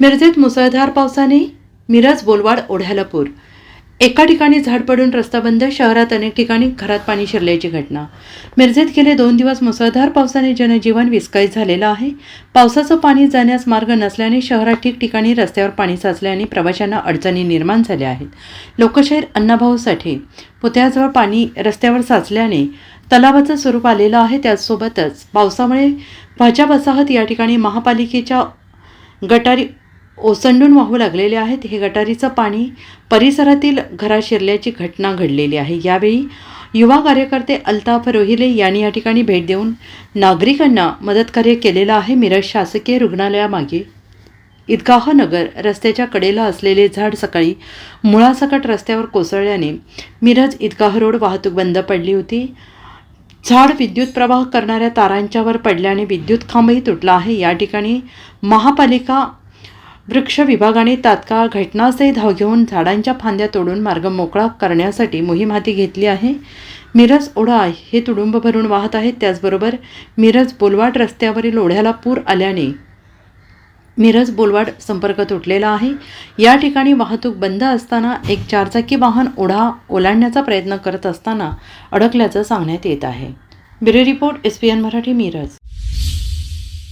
मिरजेत मुसळधार पावसाने मिरज बोलवाड ओढ्याला पूर एका ठिकाणी झाड पडून रस्ता बंद शहरात अनेक ठिकाणी घरात पाणी शिरल्याची घटना. मिरजेत गेले दोन दिवस मुसळधार पावसाने जनजीवन विस्कळीत झालेलं आहे. पावसाचं पाणी जाण्यास मार्ग नसल्याने शहरात ठिकठिकाणी रस्त्यावर पाणी साचल्याने प्रवाशांना अडचणी निर्माण झाल्या आहेत. लोकशाहीर अण्णाभाऊ साठे पुतळ्याजवळ पाणी रस्त्यावर साचल्याने तलावाचं स्वरूप आलेलं आहे. त्याचसोबतच पावसामुळे भाज्या वसाहत या ठिकाणी महापालिकेच्या गटारी ओसंडून वाहू लागलेले आहेत. हे गटारीचं पाणी परिसरातील घरात शिरल्याची घटना घडलेली आहे. यावेळी युवा कार्यकर्ते अल्ताफ रोहिले यांनी या ठिकाणी भेट देऊन नागरिकांना मदतकार्य केलेलं आहे. मिरज शासकीय रुग्णालयामागे ईदगाह नगर रस्त्याच्या कडेला असलेले झाड सकाळी मुळासकट रस्त्यावर कोसळल्याने मिरज ईदगाह रोड वाहतूक बंद पडली होती. झाड विद्युत प्रवाह करणाऱ्या तारांच्यावर पडल्याने विद्युत खांबही तुटला आहे. या ठिकाणी महापालिका वृक्ष विभागाने तात्काळ घटनास्थळी धाव घेऊन झाडांच्या फांद्या तोडून मार्ग मोकळा करण्यासाठी मोहीम हाती घेतली आहे. मिरज ओढा हे तुडुंब भरून वाहत आहेत. त्याचबरोबर मिरज बोलवाट रस्त्यावरील ओढ्याला पूर आल्याने मिरज बोलवाड संपर्क तुटलेला आहे. या ठिकाणी वाहतूक बंद असताना एक चारचाकी वाहन ओढा ओलांडण्याचा प्रयत्न करत असताना अडकल्याचं सांगण्यात येत आहे. Bureau report S P N Marathi Miraj.